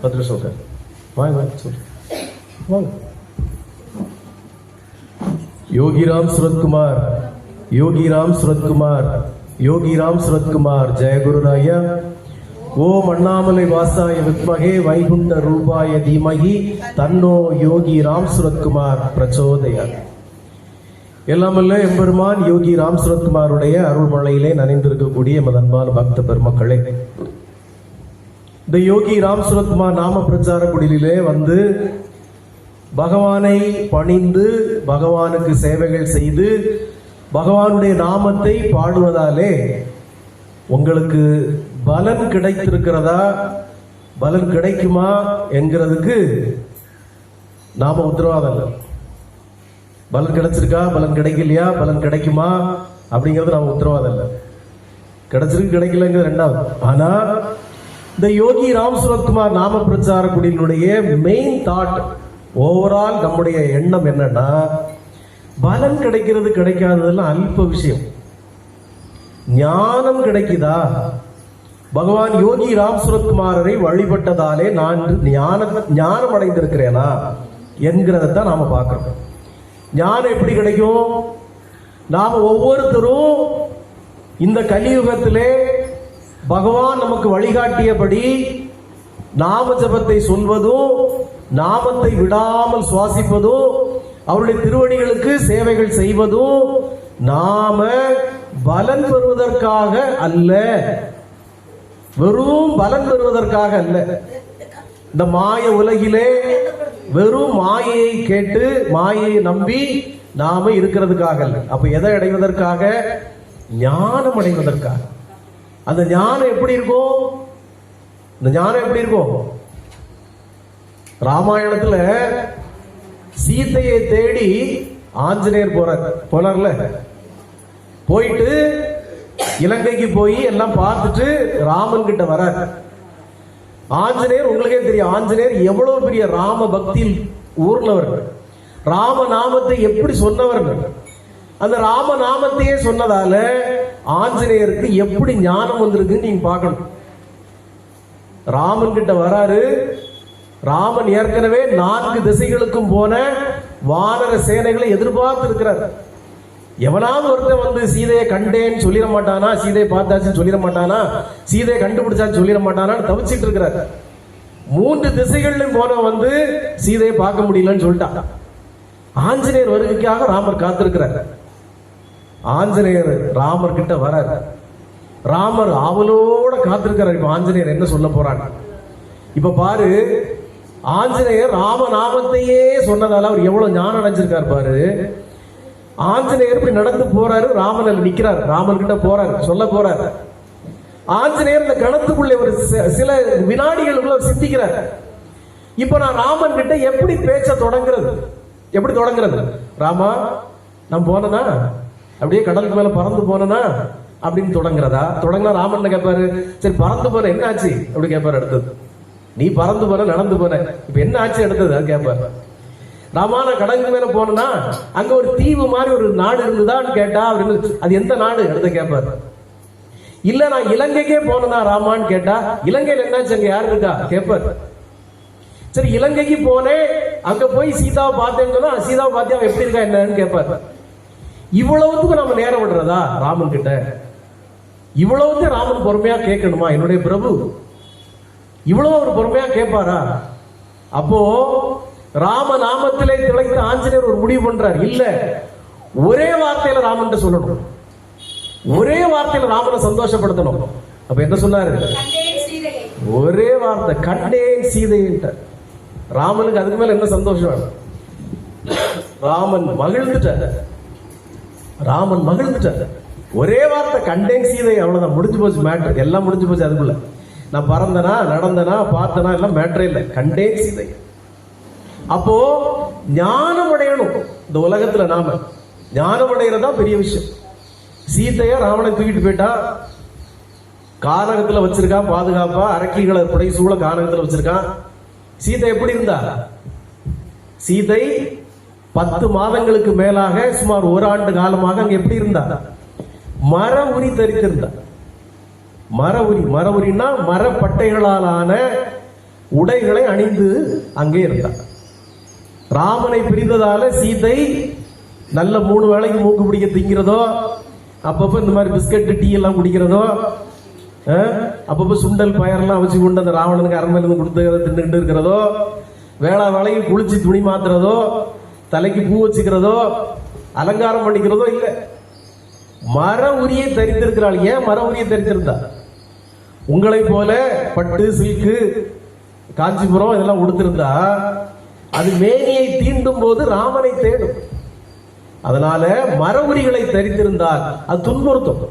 பத்து நிமிஷம் வாங்க வாங்க சொல்லு வாங்க. யோகிராம் சுரத்குமார் யோகிராம் சுரத்குமார் யோகிராம் சுரத்குமார் ஜெயகுருராய ஓம் அண்ணாமலை வாசாய வித்மகே வைகுண்ட ரூபாய தீமகி தன்னோ யோகி ராம் சுரத்குமார் பிரச்சோதயா எல்லாமல்ல எம்பெருமான் யோகி ராம் சுரத்குமாருடைய அருள்மழையிலே நனைந்திருக்கக்கூடிய எமது அன்பான பக்த பெருமக்களே இந்த யோகி ராம் சுரத்குமார் நாம பிரச்சார குடிலே வந்து பகவானை பணிந்து பகவானுக்கு சேவைகள் செய்து பகவானுடைய நாமத்தை பாடுவதாலே உங்களுக்கு பலன் கிடைத்திருக்கிறதா? பலன் கிடைக்குமா என்கிறதுக்கு நாம உத்தரவாதம் இல்லை பலன் கிடைச்சிருக்கா? பலன் கிடைக்கலையா? பலன் கிடைக்குமா? அப்படிங்கிறது நாம உத்தரவாதம் இல்லை கிடைச்சிருக்கு கிடைக்கலங்கிறது ரெண்டாவது. ஆனால் இந்த யோகி ராம் சுரத்குமார் நாம பிரச்சார குடியினுடைய மெயின் தாட் ஓவரால் நம்முடைய எண்ணம் என்னன்னா பலன் கிடைக்கிறது கிடைக்காததெல்லாம் அல்ப விஷயம். ஞானம் கிடைக்குதா? பகவான் யோகி ராம் சுரத்குமாரரை வழிபட்டதாலே நான் ஞான ஞானம் அடைந்திருக்கிறேனா? என்கிறத நாம பார்க்கிறோம். ஞானம் எப்படி கிடைக்கும்? நாம் ஒவ்வொருத்தரும் இந்த கலியுகத்திலே பகவான் நமக்கு வழிகாட்டியபடி நாம ஜபத்தை சொல்வதும் நாமத்தை விடாமல் சுவாசிப்பதும் அவருடைய திருவடிகளுக்கு சேவைகள் செய்வதும் நாம பலன் பெறுவதற்காக அல்ல. வெறும் பலன் பெறுவதற்காக அல்ல. இந்த மாய உலகிலே வெறும் மாயையை கேட்டு மாயையை நம்பி நாம இருக்கிறதுக்காக அல்ல. அப்ப எதை அடைவதற்காக? ஞானம் அடைவதற்காக. அந்த ஞானம் எப்படி இருக்கும் இந்த ஞானம் எப்படி இருக்கும் ராமாயணத்துல சீத்தையை தேடி ஆஞ்சநேயர் போறார் போனார்ல. போயிட்டு இலங்கைக்கு போய் எல்லாம் பார்த்துட்டு ராமன் கிட்ட வர ஆஞ்சநேயர் உங்களுக்கே தெரியும் ஆஞ்சநேயர் எவ்வளவு பெரிய ராம பக்தியில் ஊர்லவர் ராம நாமத்தை எப்படி சொன்னவர். அந்த ராம நாமத்தையே சொன்னதால ஆஞ்சநேயருக்கு எப்படி ஞானம் வந்திருக்குன்னு நீங்க பார்க்கணும். ராமன் கிட்ட வராரு. ராமன் ஏற்கனவே நான்கு திசைகளுக்கும் போன வானர சேனைகளை எதிர்பார்த்து இருக்கிறார் எவனாவது ஒருத்தன் வந்து சீதையை கண்டேன்னு சொல்லிட மாட்டானா? சீதையை பார்த்தாச்சுன்னு சொல்லிட மாட்டானா? சீதையை கண்டுபிடிச்சான்னு சொல்லிட மாட்டானான்னு தவிச்சிட்டு இருக்கிறார். மூன்று திசைகளிலும் போன வந்து சீதையை பார்க்க முடியலன்னு சொல்லிட்டான். ஆஞ்சநேயர் வருகைக்காக ராமர் காத்திருக்கிறார். ஆஞ்சநேயர் ராமர் கிட்ட வரார். ராமர் அவளோட காத்திருக்கிறார். இப்ப ஆஞ்சநேயர் என்ன சொல்ல போறாங்க இப்ப பாரு ஆஞ்சநேயர் ராம நாமத்தையே சொன்னதால அவர் எவ்வளவு ஞானம் அடைஞ்சிருக்கார் பாரு. ஆஞ்சநேயர் இப்படி நடந்து போறாரு ராமன் அதுல நிக்கிறார். ராமன் கிட்ட போறாரு சொல்ல போறாரு. ஆஞ்சநேயர் இந்த கணத்துக்குள்ளே ஒரு சில வினாடிகளுக்குள்ள அவர் சிந்திக்கிறார். இப்ப நான் ராமன் கிட்ட எப்படி பேச்ச தொடங்குறது? எப்படி தொடங்குறது? ராமா நான் போனனா? அப்படியே கடலுக்கு மேல பறந்து போனா அப்படின்னு தொடங்குறதா? தொடங்கினா ராமன் கேட்பாரு சரி பறந்து போன என்ன ஆச்சு? அப்படி கேட்பாரு அடுத்தது. நீ பறந்து போன நடந்து போன. இப்ப என்ன ஆச்சு அடுத்தது? அது கேட்பாரு ராமான கடலுக்கு மேல போனா அங்க ஒரு தீவு மாதிரி ஒரு நாடு இருந்ததான்னு கேட்டா அவர் அது எந்த நாடு? அடுத்து கேட்பாரு இல்ல நான் இலங்கைக்கே போனனா ராமான்னு கேட்டா இலங்கையில என்னாச்சு? அங்க யாரு இருக்கா? கேட்பாரு சரி இலங்கைக்கு போனேன். அங்க போய் சீதாவை பார்த்தேன்னு சொன்னா சீதாவை பார்த்தியா எப்படி இருக்கா என்னன்னு கேட்பாரு இவ்வளவுத்துக்கு நம்ம நேரம் விடுறதா? ராமன் கிட்ட இவ்வளவுக்கு ராமன் பொறுமையா கேட்கணுமா? என்னுடைய பிரபு. இவ்வளவு அவர் பொறுமையா கேட்பாரா? அப்போ ராம நாமத்திலே திளைத்த ஆஞ்சநேயர் ஒரு முடிவு பண்றார். இல்ல ஒரே வார்த்தையில ராமன் சொல்லணும். ஒரே வார்த்தையில ராமனை சந்தோஷப்படுத்தணும். அப்ப என்ன சொன்னாரு? ஒரே வார்த்தை கண்டே சீதைன்ட்ட ராமனுக்கு அதுக்கு மேல என்ன சந்தோஷம்? ராமன் மகிழ்ந்துட்டார். ராமன் மகிழ்ந்துட்டார் ஒரே வார்த்தை கண்டேன் சீதை அவ்வளோதான் முடிஞ்சு போச்சு மேட்டர் எல்லாம் முடிஞ்சு போச்சு அதுக்குள்ள. நான் பறந்தனா நடந்தனா பார்த்தனா எல்லாம் மேட்டரே இல்லை. கண்டேன் சீதை. அப்போ ஞானம் அடையணும். இந்த உலகத்துல நாம. ஞானம் அடைகிறதா பெரிய விஷயம். சீதைய ராவணன் தூக்கிட்டு போயிட்டா கானகத்துல வச்சிருக்கான் பாதுகாப்பா அரக்கிகளை புடை சூழ கானகத்துல வச்சிருக்கான். சீதை எப்படி இருந்தா? சீதை பத்து மாதங்களுக்கு மேலாக சுமார் ஒரு ஆண்டு காலமாக அங்க எப்படி இருந்தார் மர உரி தரித்திருந்தார் மர உரி மர உரின்னா மரப்பட்டைகளாலான உடைகளை அணிந்து அங்கே இருந்தார் ராமனை பிரிந்ததால சீதை நல்ல மூணு வேளைக்கு மூக்கு பிடிக்க திங்கிறதோ அப்பப்ப இந்த மாதிரி பிஸ்கட் டீ எல்லாம் குடிக்கிறதோ அப்பப்போ அப்பப்ப சுண்டல் பயரெல்லாம் வச்சு கொண்டு அந்த ராவணனுக்கு அரண்மையிலிருந்து கொடுத்து தின்னுட்டு இருக்கிறதோ வேளா வேலைக்கு குளிச்சு துணி மாத்துறதோ தலைக்கு பூ வச்சுக்கிறதோ அலங்காரம் பண்ணிக்கிறதோ இல்லை. மர உரியை தரித்திருக்கிறாள். ஏன் மர உரியை தரித்திருந்தா? உங்களை போல பட்டு சில்கு காஞ்சிபுரம் இதெல்லாம் உடுத்திருந்தா அது மேனியை தீண்டும் போது ராமனை தேடும். அதனால மர உரிகளை தரித்திருந்தால் அது துன்புறுத்தும்.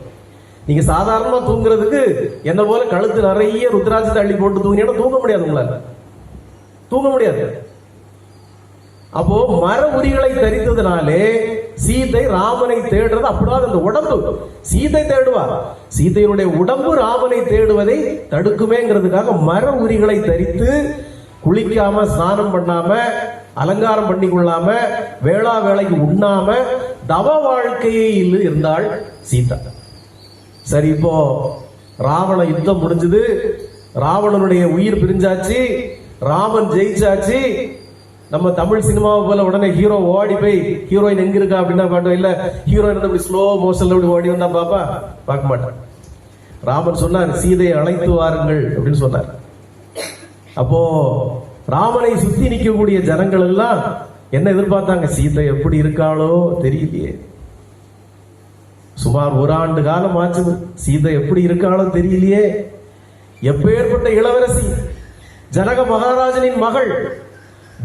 நீங்க சாதாரணமா தூங்குறதுக்கு என்ன போல கழுத்து நிறைய ருத்ராட்சத்தை அள்ளி போட்டு தூங்கினா தூங்க முடியாது உங்களால. தூங்க முடியாது. அப்போ மர உரிகளை தரித்ததுனாலே சீதை ராமனை தேடுறது அப்படிதான் அந்த உடம்பு. சீதை தேடுவார் சீதையினுடைய உடம்பு ராமனை தேடுவதை தடுக்குமேங்கிறதுக்காக மர உரிகளை தரித்து குளிக்காம ஸ்நானம் பண்ணாம அலங்காரம் பண்ணி கொள்ளாம வேளா வேலைக்கு உண்ணாம தவ வாழ்க்கையில் இருந்தாள் சீதா. சரி இப்போ ராவண யுத்தம் முடிஞ்சது. ராவணனுடைய உயிர் பிரிஞ்சாச்சு. ராமன் ஜெயிச்சாச்சு. நம்ம தமிழ் சினிமாவை போல உடனே ஹீரோ ஓடி போய் ஹீரோயின் எங்க இருக்கா அப்படின்னா பாட்டோம். இல்ல ஹீரோயின் அப்படி ஸ்லோ மோஷன்ல அப்படி ஓடி வந்தா பாப்பா? பார்க்க மாட்டான். ராமன் சொன்னார் சீதையை அழைத்து வாருங்கள் அப்படின்னு சொன்னார். அப்போ ராமனை சுத்தி நிற்கக்கூடிய ஜனங்கள் எல்லாம் என்ன எதிர்பார்த்தாங்க? சீதை எப்படி இருக்காளோ தெரியலையே. சுமார் ஒரு ஆண்டு காலம் ஆச்சு சீதை எப்படி இருக்காளோ தெரியலையே. எப்பேற்பட்ட இளவரசி ஜனக மகாராஜனின் மகள்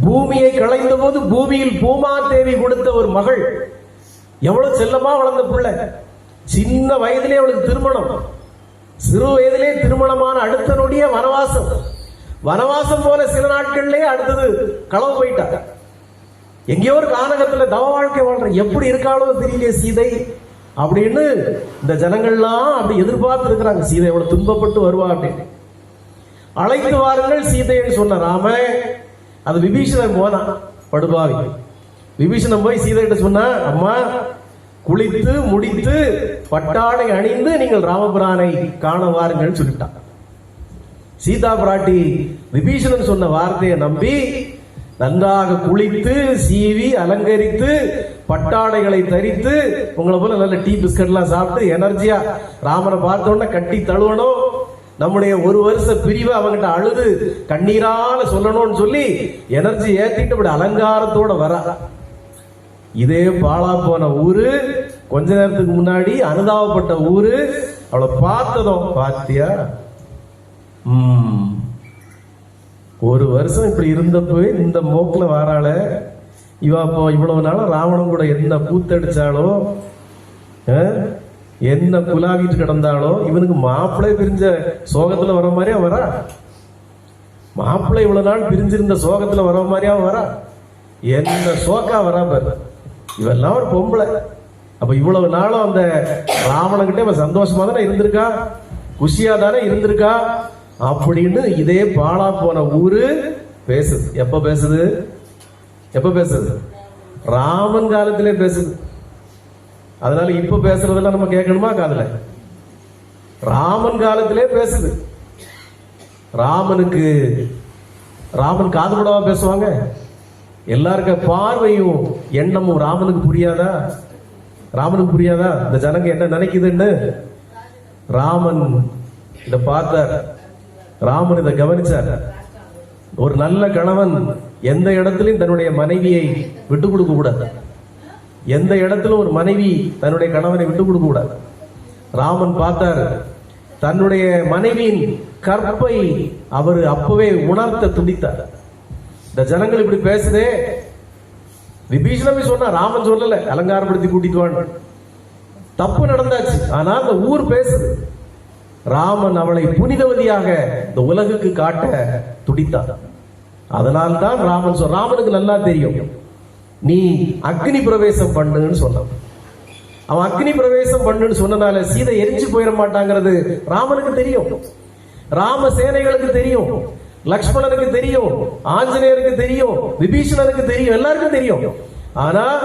பூமியை களைந்த போது பூமியில் பூமாதேவி கொடுத்த ஒரு மகள். எவ்வளவு செல்லமா வளர்ந்த பிள்ளை. சின்ன வயதிலே அவளுக்கு திருமணம். சிறு வயதிலே திருமணமான அடுத்த நொடிய வனவாசம். வனவாசம் போல சில நாட்கள்லயே அடுத்தது களவு போயிட்டாங்க எங்கேயோ ஒரு கானகத்துல தவ வாழ்க்கை வாழ்ற எப்படி இருக்காளோ தெரியலையே சீதை. அப்படின்னு இந்த ஜனங்கள்லாம் அப்படி எதிர்பார்த்து இருக்கிறாங்க சீதை எவ்வளவு துன்பப்பட்டு வருவா அப்படின்னு அழைத்து வாருங்கள் சீதைன்னு சொன்ன ராம அது விபீஷணன் போனான் படுபாவி. விபீஷணன் போய் சீதை கிட்ட சொன்னா அம்மா குளித்து முடித்து பட்டாடை அணிந்து நீங்கள் ராமபிரானை காண வாருங்கள் சொல்லிட்டான் சீதா பிராட்டி விபீஷணன் சொன்ன வார்த்தையை நம்பி நன்றாக குளித்து சீவி அலங்கரித்து பட்டாடைகளை தரித்து உங்களை போல நல்ல டீ பிஸ்கட்லாம் சாப்பிட்டு எனர்ஜியா ராமனை பார்த்த உடனே கட்டி தழுவணும். நம்முடைய ஒரு வருஷ பிரிவை அவங்கிட்ட அழுது கண்ணீரால சொல்லணும்னு சொல்லி எனர்ஜி ஏத்திட்டு இப்படி அலங்காரத்தோட வர. இதே பாழா போன ஊரு கொஞ்ச நேரத்துக்கு முன்னாடி அனுதாபப்பட்ட ஊரு அவளை பார்த்ததும் பாத்தியா? ம். ஒரு வருஷம் இப்படி இருந்தப்பவே இந்த மோக்கில் வாராள இவா இப்போ இவ்வளவு நாளும் ராவணன் கூட என்ன கூத்தடிச்சாளோ என்ன குலாவிட்டு கிடந்தாலும் இவனுக்கு மாப்பிள்ளை பிரிஞ்ச சோகத்துல வர மாதிரியா வரா மாப்பிள்ளை இவ்வளவு நாள் பிரிஞ்சிருந்த சோகத்துல வர மாதிரியா வரா என்ன சோக்கா வரா பாரு. இவெல்லாம் ஒரு பொம்பளை. அப்ப இவ்வளவு நாளும் அந்த ராவணன்கிட்ட இவன் சந்தோஷமா தானே இருந்திருக்கா? குஷியா தானே இருந்திருக்கா? அப்படின்னு இதே பாலா போன ஊரு பேசுது. எப்ப பேசுது? எப்ப பேசுது? ராமன் காலத்திலே பேசுது. அதனால இப்ப பேசுறதெல்லாம் நம்ம கேட்கணுமா காதல? ராமன் காலத்திலே பேசுது. ராமனுக்கு ராமன் காது கூடவா பேசுவாங்க. எல்லாருக்க பார்வையும் எண்ணமும் ராமனுக்கு புரியாதா? ராமனுக்கு புரியாதா? இந்த ஜனங்க என்ன நினைக்குதுன்னு? ராமன் இதை பார்த்தார். ராமன் இதை கவனிச்சார். ஒரு நல்ல கணவன் எந்த இடத்திலும் தன்னுடைய மனைவியை விட்டு கொடுக்க கூடாது. எந்த இடத்துல ஒரு மனைவி தன்னுடைய கணவனை விட்டு கொடுக்க கூடாது? ராமன் பார்த்தார். தன்னுடைய மனைவியின் கற்பை அவர் அப்பவே உணர்த்த துடித்தார் இந்த ஜனங்கள் இப்படி பேசுதே. விபீஷணமே சொன்னா ராமன் சொல்லல அலங்காரப்படுத்தி கூட்டிட்டு வான் தப்பு நடந்தாச்சு. ஆனா அந்த ஊர் பேசுது. ராமன் அவளை புனிதவதியாக இந்த உலகுக்கு காட்ட துடித்தார் அதனால்தான் ராமன் சொல் ராமனுக்கு நல்லா தெரியும். நீ அக்னி பிரவேசம் பண்ணுன்னு சொன்னான். அவன் அக்னி பிரவேசம் பண்ணுன்னு சொன்னனால சீதை எரிஞ்சு போயிட மாட்டாங்கிறது ராமனுக்கு தெரியும். ராம சேனைகளுக்கு தெரியும். லக்ஷ்மணனுக்கு தெரியும். ஆஞ்சநேயருக்கு தெரியும். விபீஷணனுக்கு தெரியும். எல்லாருக்கும் தெரியும். ஆனா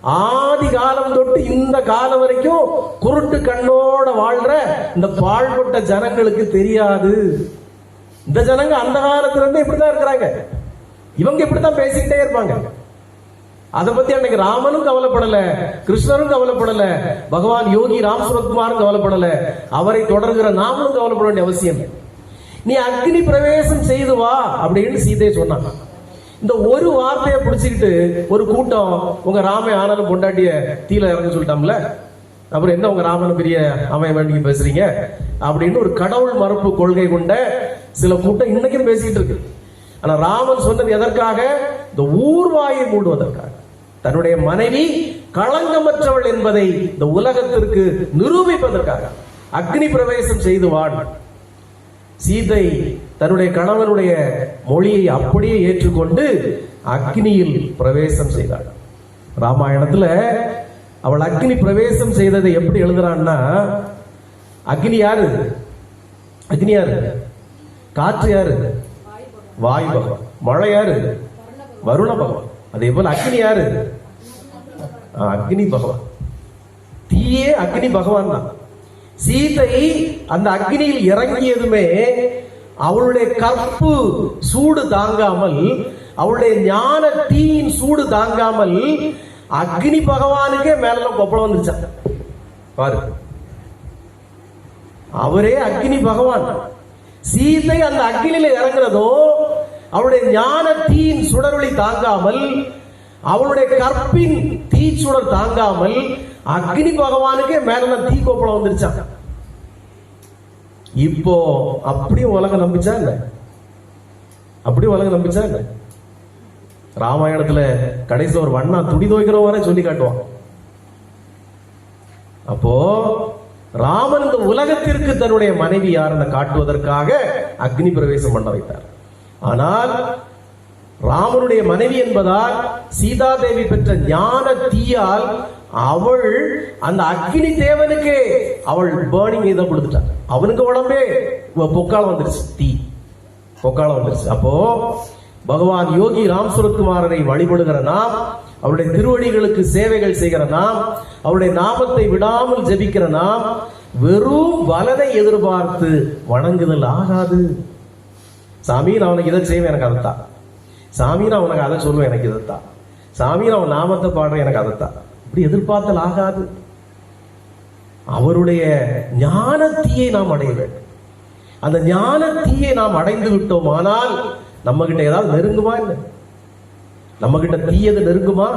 ஆதி காலம் தொட்டு இந்த காலம் வரைக்கும் குருட்டு கண்ணோட வாழ்ற இந்த பாழ்பட்ட ஜனங்களுக்கு தெரியாது. இந்த ஜனங்க அந்த காலத்துல இருந்து இப்படிதான் இருக்கிறாங்க. இவங்க இப்படித்தான் பேசிக்கிட்டே இருப்பாங்க. அதை பத்தி அன்னைக்கு ராமனும் கவலைப்படல கிருஷ்ணரும் கவலைப்படல பகவான் யோகி ராம் சுரத்குமாரும் கவலைப்படல. அவரை தொடர்கிற நாமளும் கவலைப்பட வேண்டிய அவசியம் இல்லை. நீ அக்னி பிரவேசம் செய்து வா அப்படின்னு சீதையை சொன்னாங்க இந்த ஒரு வார்த்தையை பிடிச்சிக்கிட்டு ஒரு கூட்டம் உங்க ராமை ஆனாலும் பொண்டாட்டிய தீல இறங்க சொல்லிட்டாம்ல? அப்புறம் என்ன உங்க ராமன் பெரிய அமைய வேண்டிக்கு பேசுறீங்க? அப்படின்னு ஒரு கடவுள் மறுப்பு கொள்கை கொண்ட சில கூட்டம் இன்னைக்கும் பேசிக்கிட்டு இருக்கு. ஆனா ராமன் சொன்னது எதற்காக? இந்த ஊர்வாயை மூடுவதற்காக. தன்னுடைய மனைவி களங்கமற்றவள் என்பதை இந்த உலகத்திற்கு நிரூபிப்பதற்காக அக்னி பிரவேசம் செய்து வாழ். சீதை தன்னுடைய கணவனுடைய மொழியை அப்படியே ஏற்றுக்கொண்டு அக்னியில் பிரவேசம் செய்தாள். ராமாயணத்துல அவள் அக்னி பிரவேசம் செய்ததை எப்படி எழுதுறான்னா அக்னி யாரு? அக்னி யாரு? காற்று யாரு? வாயு பகவான். மழை யாரு? வருண பகவான். அதே போல அக்னி யாரு? அக்னி பகவான். தீயே அக்னி பகவான் தான். சீதை அந்த அக்னியில் இறங்கியதுமே அவளுடைய கற்பு சூடு தாங்காமல் அவளுடைய ஞான தீயின் சூடு தாங்காமல் அக்னி பகவானுக்கே மேல கொப்பளம் வந்துருச்சான் பாரு. அவரே அக்னி பகவான். சீதை அந்த அக்னியில இறங்குறதோ அவளுடைய ஞான தீயின் சுடரொளி தாங்காமல் அவளுடைய கற்பின் தீ சுடர் தாங்காமல் அக்னி பகவானுக்கே மேல தீ கோப்பலம் வந்துருச்சான் இப்போ அப்படியும் உலகம் நம்பிச்சா இல்ல அப்படியும் உலகம் நம்பிச்சா இல்ல ராமாயணத்துல கடைசி ஒரு வண்ணா துடி துவைக்கிறவன் வரை சொல்லி காட்டுவான். அப்போ ராமன் இந்த உலகத்திற்கு தன்னுடைய மனைவி யாருன்னு காட்டுவதற்காக அக்னி பிரவேசம் பண்ண வைத்தார். ஆனால் ராமனுடைய மனைவி என்பதால் சீதா தேவி பெற்ற ஞான தீயால் அவள் அந்த அக்னி தேவனுக்கே அவள் பேர்னிங் இதை கொடுத்துட்டாள். அவனுக்கு உடம்பே பொக்காலம் வந்துருச்சு. தீ. பொக்காலம் வந்துருச்சு. அப்போ பகவான் யோகி ராம் சுரத்குமாரனை வழிபடுகிற நாம் அவருடைய திருவடிகளுக்கு சேவைகள் செய்கிற நாம் அவருடைய நாமத்தை விடாமல் ஜெபிக்கிற நாம் வெறும் பலனை எதிர்பார்த்து வணங்குதல் ஆகாது. சாமி நான் உனக்கு இதை செய்வேன் எனக்கு அதைத்தான். சாமி நான் உனக்கு அதை சொல்லுவேன் எனக்கு இதைத்தான். சாமி நான் உன் நாமத்தை பாடுறேன் எனக்கு அதைத்தான். இப்படி எதிர்பார்த்தல் ஆகாது. அவருடைய ஞானத்தீயை நாம் அடைய வேண்டும். அந்த ஞானத்தீயை நாம் அடைந்து விட்டோம் ஆனால் நம்ம கிட்ட ஏதாவது நெருங்குமா இல்லை நம்ம கிட்ட தீயது நெருங்குமா?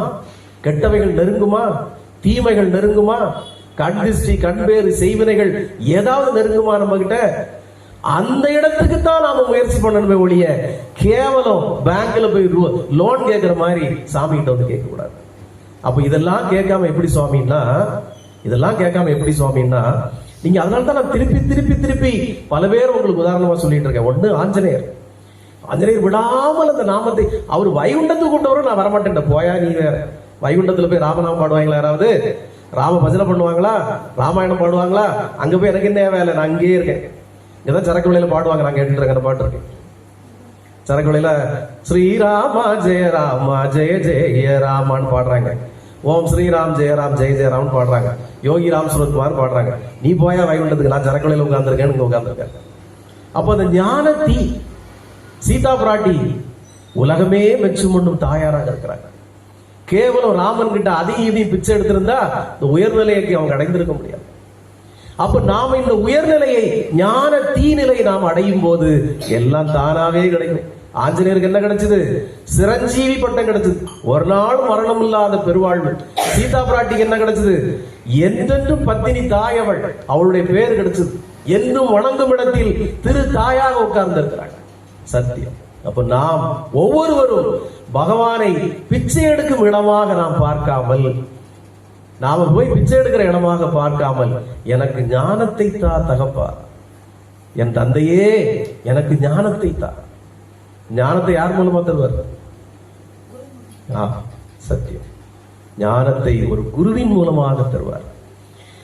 கெட்டவைகள் நெருங்குமா? தீமைகள் நெருங்குமா? கண் திருஷ்டி கண்பேறு செய்வினைகள் ஏதாவது நெருங்குமா நம்ம கிட்ட அந்த இடத்துக்கு தான் நாம முயற்சி பண்ணணுமே ஒழிய கேவலம் பேங்க்ல போய் லோன் கேட்கிற மாதிரி சாமி கிட்ட வந்து கேட்க கூடாது அப்ப இதெல்லாம் கேட்காம எப்படி சுவாமின்னா இதெல்லாம் கேட்காம எப்படி சுவாமின்னா நீங்க அதனால தான் நான் திருப்பி திருப்பி திருப்பி பல பேர் உங்களுக்கு உதாரணமா சொல்லிட்டு இருக்கேன். ஒண்ணு ஆஞ்சநேயர். ஆஞ்சநேயர் விடாமல் அந்த நாமத்தை அவர் வைகுண்டத்துக்கு கொண்டவரும் நான் வரமாட்டேன் போயா நீ வேற. வைகுண்டத்துல போய் ராமநாமம் பாடுவாங்களா யாராவது? ராம பஜனை பண்ணுவாங்களா? ராமாயணம் பாடுவாங்களா? அங்க போய் எனக்கு என்ன வேலை? நான் அங்கேயே இருக்கேன். ஏதோ சரக்கு விலையில பாடுவாங்க நான் கேட்டுட்டு அந்த பாட்டு இருக்கு. சரக்கு விலையில ஸ்ரீராமா ஜெய ராமா ஜெய ஜெய ராமான்னு பாடுறாங்க. ஓம் ஸ்ரீராம் ஜெயராம் ஜெய ஜெயராம்னு பாடுறாங்க. யோகி ராம் சுரத்குமார் பாடுறாங்க. நீ போயா வைகுண்டத்துக்கு நான் சரக்கு விலையில உட்கார்ந்துருக்கேன்னு இங்க அப்போ அந்த ஞான தீ சீதா பிராட்டி உலகமே மெச்சும் பண்ணும் தாயாராக இருக்கிறாங்க. கேவலம் ராமன் கிட்ட அதையும் இதையும் பிச்சை எடுத்திருந்தா இந்த உயர்நிலையை அவங்க அடைந்திருக்க முடியாது. அப்ப நாம் இந்த உயர்நிலையை ஞான தீநிலையை நாம் அடையும் போது எல்லாம் தானாவே கிடைக்கும். ஆஞ்சநேயருக்கு என்ன கிடைச்சது? சிரஞ்சீவி பட்டம் கிடைச்சது. ஒரு நாள் மரணம் இல்லாத பெருவாழ்வு. சீதா பிராட்டிக்கு என்ன கிடைச்சது? என்றென்றும் பத்தினி தாய் அவள். அவளுடைய பேர் கிடைச்சது. என்றும் வணங்கும் இடத்தில் திரு தாயாக உட்கார்ந்திருக்கிறாங்க சத்தியம். அப்ப நாம் ஒவ்வொருவரும் பகவானை பிச்சை எடுக்கும் இடமாக நாம் பார்க்காமல் நாம போய் பிச்சை எடுக்கிற இடமாக பார்க்காமல் எனக்கு ஞானத்தை தா தகப்பா. என் தந்தையே எனக்கு ஞானத்தை தா. ஞானத்தை யார் மூலமா தருவார்? ஆ, சத்தியம். ஞானத்தை ஒரு குருவின் மூலமாக தருவார்.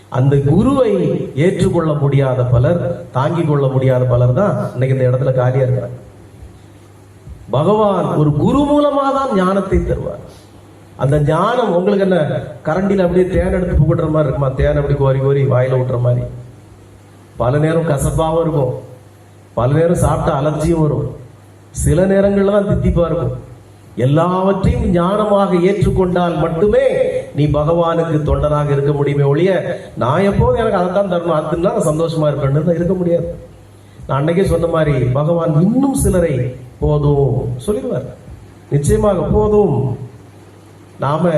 அந்த குருவை ஏற்றுக்கொள்ள முடியாத பலர் தாங்கிக் கொள்ள முடியாத பலர் தான் இன்னைக்கு இந்த இடத்துல காலியா இருக்கிறாங்க. பகவான் ஒரு குரு மூலமா தான் ஞானத்தை தருவார். அந்த ஞானம் உங்களுக்கு என்ன? கரண்டியில் அப்படியே தேன் எடுத்து புகுடுற மாதிரி இருக்குமா? தேன் அப்படி கோரி கோரி வாயில விட்டுற மாதிரி. பல நேரம் கசப்பாகவும் இருக்கும். பல நேரம் சாப்பிட்ட அலர்ஜியும் வரும். சில நேரங்கள்ல தான் தித்திப்பா இருக்கும். எல்லாவற்றையும் ஞானமாக ஏற்றுக்கொண்டால் மட்டுமே நீ பகவானுக்கு தொண்டனாக இருக்க முடியுமே ஒழிய நான் எப்போதும் எனக்கு அதை தான் தரணும். அதுன்னா நான் சந்தோஷமா இருப்பேன்னு இருக்க முடியாது. நான் அன்னைக்கே சொன்ன மாதிரி பகவான் இன்னும் சிலரை போதும் சொல்லிடுவார். நிச்சயமாக போதும். நாம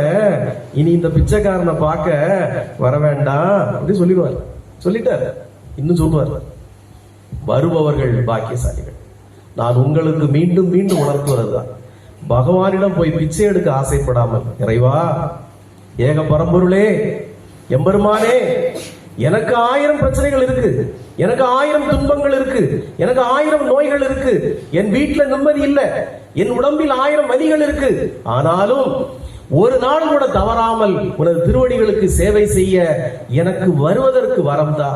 இனி இந்த பிச்சைக்காரனை பார்க்க வர வேண்டாம் அப்படி சொல்லிடுவார். சொல்லிட்டாரு. இன்னும் சொல்லுவார். வருபவர்கள் பாக்கியசாலிகள். நான் உங்களுக்கு மீண்டும் மீண்டும் உணர்த்துவதுதான். பகவானிடம் போய் பிச்சை எடுக்க ஆசைப்படாமல் இறைவா ஏக பரம்பொருளே எம்பெருமானே எனக்கு ஆயிரம் பிரச்சனைகள் இருக்கு. எனக்கு ஆயிரம் துன்பங்கள் இருக்கு. எனக்கு ஆயிரம் நோய்கள் இருக்கு. என் வீட்டுல நிம்மதி இல்லை. என் உடம்பில் ஆயிரம் வலிகள் இருக்கு. ஆனாலும் ஒரு நாள் கூட தவறாமல் உனது திருவடிகளுக்கு சேவை செய்ய எனக்கு வருவதற்கு வரம்தா.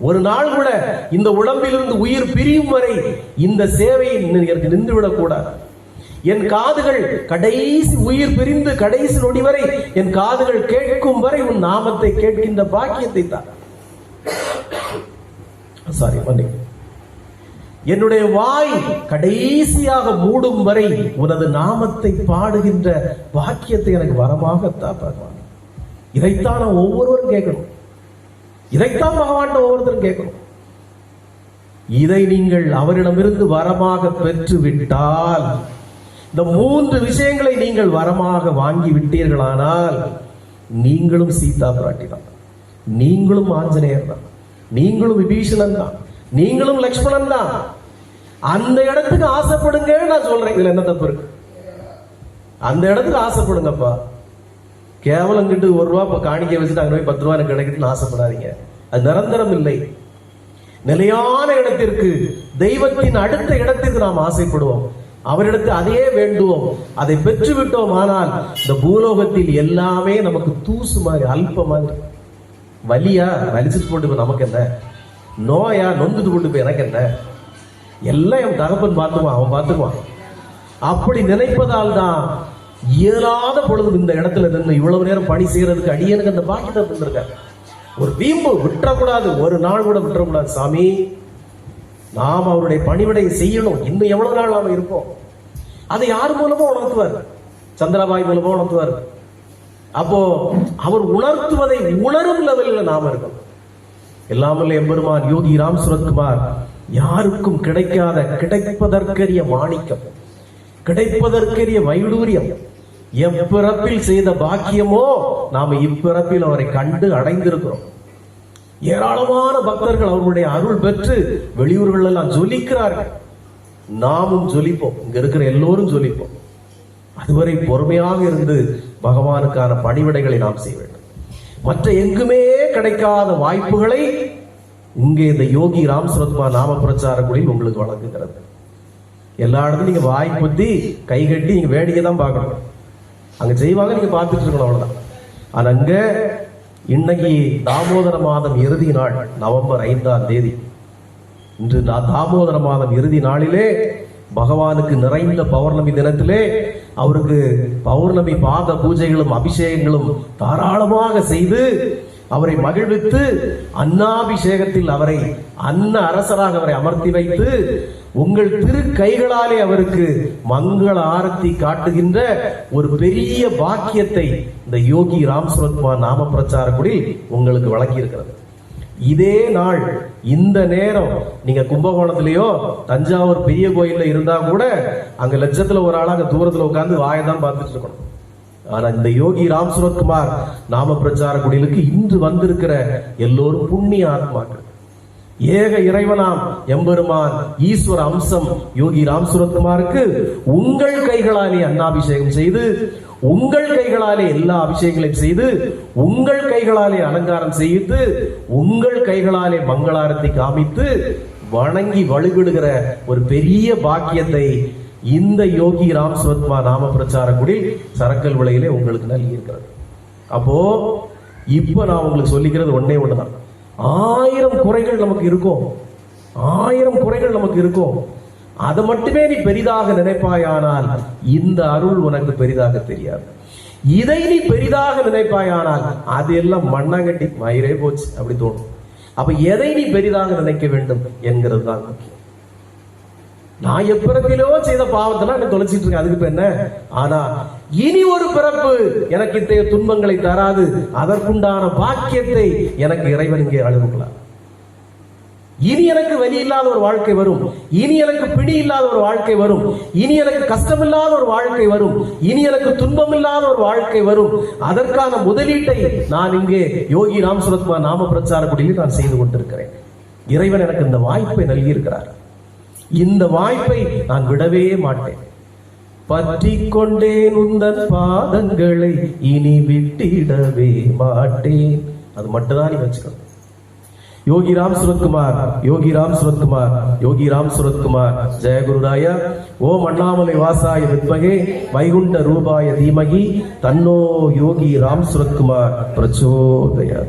ஒரு நாள் கூட இந்த உடம்பிலிருந்து உயிர் பிரியும் வரை இந்த சேவை எனக்கு நின்றுவிடக் கூடாது என் காதுகள் கடைசி உயிர் பிரிந்து கடைசி நொடி வரை என் காதுகள் கேட்கும் வரை உன் நாமத்தை கேட்கின்ற பாக்கியத்தை தான் சாரி மன்னிக்கும் என்னுடைய வாய் கடைசியாக மூடும் வரை உனது நாமத்தை பாடுகின்ற பாக்கியத்தை எனக்கு வரமாக பகவான். இதைத்தான் நான் ஒவ்வொருவரும் கேட்கணும். இதைத்தான் பகவான் ஒவ்வொருத்தரும் கேட்கணும். இதை நீங்கள் அவரிடமிருந்து வரமாக பெற்று விட்டால் இந்த மூன்று விஷயங்களை நீங்கள் வரமாக வாங்கி விட்டீர்களானால் நீங்களும் சீதா பிராட்டி தான். நீங்களும் ஆஞ்சநேயர் தான். நீங்களும் விபீஷணன் தான். நீங்களும் லக்ஷ்மணன் தான். அந்த இடத்துக்கு ஆசைப்படுங்க நான் சொல்றேன். இதுல என்ன தப்பு இருக்கு? அந்த இடத்துக்கு ஆசைப்படுங்கப்பா. கேவலம் கிட்டு ஒரு ரூபா இப்ப காணிக்க வச்சுட்டு அங்க போய் பத்து ரூபா எனக்கு கிடைக்குதுன்னு ஆசைப்படாதீங்க. அது நிரந்தரம் இல்லை. நிலையான இடத்திற்கு தெய்வத்தின் அடுத்த இடத்திற்கு நாம் ஆசைப்படுவோம். அவரிடத்து அதையே வேண்டுவோம். அதை பெற்று விட்டோம் ஆனால் இந்த பூலோகத்தில் எல்லாமே நமக்கு தூசு மாதிரி அல்ப மாதிரி. வலியா? வலிச்சுட்டு போட்டு போய் நமக்கு என்ன? நோயா? நொந்துட்டு போட்டு போய் எனக்கு என்ன? எல்லாம் என் தகப்பன் பார்த்துக்குவான் அவன் பார்த்துக்குவான். அப்படி நினைப்பதால் தான் இயலாத பொழுது இந்த இடத்துல நின்று இவ்வளவு நேரம் பணி செய்யறதுக்கு அடியனுக்கு அந்த பாக்கியத்தை தந்திருக்காரு. ஒரு வீம்பு விட்டுறக்கூடாது ஒரு நாள் கூட விட்டுறக்கூடாது சாமி நாம் அவருடைய பணிவிடையை செய்யணும். இன்னும் எவ்வளவு நாள் நாம இருப்போம்? அதை யார் மூலமா உணர்த்துவார்? சந்திராபாய் மூலமா உணர்த்துவார். அப்போ அவர் உணர்த்துவதை உணரும் லெவலில் நாம இருக்கணும். எல்லாமல்ல எம்பெருமான் யோகி ராம் சுரத்குமார் யாருக்கும் கிடைக்காத கிடைப்பதற்கரிய மாணிக்கம் கிடைப்பதற்கரிய வைடூரியம் எப்பிறப்பில் செய்த பாக்கியமோ நாம இப்பிறப்பில் அவரை கண்டு அடைந்திருக்கிறோம். ஏராளமான பக்தர்கள் அவருடைய அருள் பெற்று வெளியூர்கள் எல்லாம் ஜொலிக்கிறார்கள். நாமும் ஜொலிப்போம். இங்க இருக்கிற எல்லோரும் ஜொலிப்போம். அதுவரை பொறுமையாக இருந்து பகவானுக்கான பணிவிடைகளை நாம் செய்ய வேண்டும். மற்ற எங்குமே கிடைக்காத வாய்ப்புகளை இங்கே இந்த யோகி ராம் சுரத்மா நாம பிரச்சார குடியில் உங்களுக்கு வழங்குகிறது. எல்லா இடத்துலையும் நீங்க வாய் குத்தி கை கட்டி நீங்க வேடிக்கை தான் பார்க்கணும். அங்க செய்வாங்க நீங்க பார்த்துட்டு இருக்கணும் அவ்வளவுதான். ஆனா அங்க இன்னைக்கு தாமோதர மாதம் இறுதி நாள் நவம்பர் ஐந்தாம் தேதி. இன்று தாமோதர மாதம் இறுதி நாளிலே பகவானுக்கு நிறைந்த பௌர்ணமி தினத்திலே அவருக்கு பௌர்ணமி பாத பூஜைகளும் அபிஷேகங்களும் தாராளமாக செய்து அவரை மகிழ்வித்து அன்னாபிஷேகத்தில் அவரை அன்ன அரசராக அவரை அமர்த்தி வைத்து உங்கள் திரு கைகளாலே அவருக்கு மங்கள ஆரத்தி காட்டுகின்ற ஒரு பெரிய பாக்கியத்தை இந்த யோகி ராம் சுரத்மா நாம பிரச்சாரக்குடி உங்களுக்கு வழங்கியிருக்கிறது. இதே நாள் இந்த நேரம் நீங்க கும்பகோணத்திலேயோ தஞ்சாவூர் பெரிய கோயில்ல இருந்தா கூட அங்க லட்சத்துல ஒரு ஆளாக தூரத்துல உட்காந்து வாயை தான் பார்த்துட்டு இருக்கணும். ஆனா இந்த யோகி ராம் சுரத்குமார் நாம பிரச்சார குடிலுக்கு இன்று வந்திருக்கிற எல்லோரும் புண்ணிய ஆத்மாக்கள். ஏக இறைவனாம் எம்பெருமான் ஈஸ்வர அம்சம் யோகி ராம் சுரத்குமாருக்கு உங்கள் கைகளாலே அன்னாபிஷேகம் செய்து உங்கள் கைகளாலே எல்லா அபிஷேகங்களையும் செய்து உங்கள் கைகளாலே அலங்காரம் செய்து உங்கள் கைகளாலே மங்களாரத்தை காமித்து வணங்கி வழிபடுகிற ஒரு பெரிய பாக்கியத்தை இந்த யோகி ராம் சுவத்மா நாம பிரச்சாரக்குடி சரக்கல் விலையிலே உங்களுக்கு நல்கி இருக்கிறது. அப்போ இப்ப நான் உங்களுக்கு சொல்லிக்கிறது ஒன்னே ஒண்ணுதான். ஆயிரம் குறைகள் நமக்கு இருக்கும். ஆயிரம் குறைகள் நமக்கு இருக்கும். அதை மட்டுமே நீ பெரிதாக நினைப்பாயானால் இந்த அருள் உனக்கு பெரிதாக தெரியாது. இதை நீ பெரிதாக நினைப்பாயானால் அது எல்லாம் மண்ணாங்கட்டி மயிரே போச்சு அப்படி தோணும். அப்ப எதை நீ பெரிதாக நினைக்க வேண்டும் என்கிறது தான் முக்கியம். நான் எப்பிறப்பிலோ செய்த பாவத்தெல்லாம் எனக்கு தொலைச்சிட்டு இருக்கேன் அதுக்கு இப்ப என்ன? ஆனா இனி ஒரு பிறப்பு எனக்கு இத்தகைய துன்பங்களை தராது அதற்குண்டான பாக்கியத்தை எனக்கு இறைவன் இங்கே அழுகுங்களா இனி எனக்கு வலி இல்லாத ஒரு வாழ்க்கை வரும். இனி எனக்கு பிடி இல்லாத ஒரு வாழ்க்கை வரும். இனி எனக்கு கஷ்டமில்லாத ஒரு வாழ்க்கை வரும். இனி எனக்கு துன்பம் இல்லாத ஒரு வாழ்க்கை வரும். அதற்கான முதலீட்டை நான் இங்கே யோகி ராம் சுரத்மா நாம பிரச்சார குடியில் நான் செய்து கொண்டிருக்கிறேன். இறைவன் எனக்கு இந்த வாய்ப்பை நல்கியிருக்கிறார். இந்த வாய்ப்பை நான் விடவே மாட்டேன். பற்றி கொண்டேன் உந்தன் பாதங்களை இனி விட்டிடவே மாட்டேன். அது மட்டும்தான் நீ வச்சுக்கணும். யோகி ராம் சுரத்குமார் யோகி ராம் சுரத்குமார் யோகி ராம் சுரத்குமார். ஜெயகுருராய ஓம் அண்ணாமலை வாசாய வித்மகே. வைகுண்ட ரூபாய தீமகி. தன்னோ யோகி ராம் சுரத்குமார். பிரச்சோதயா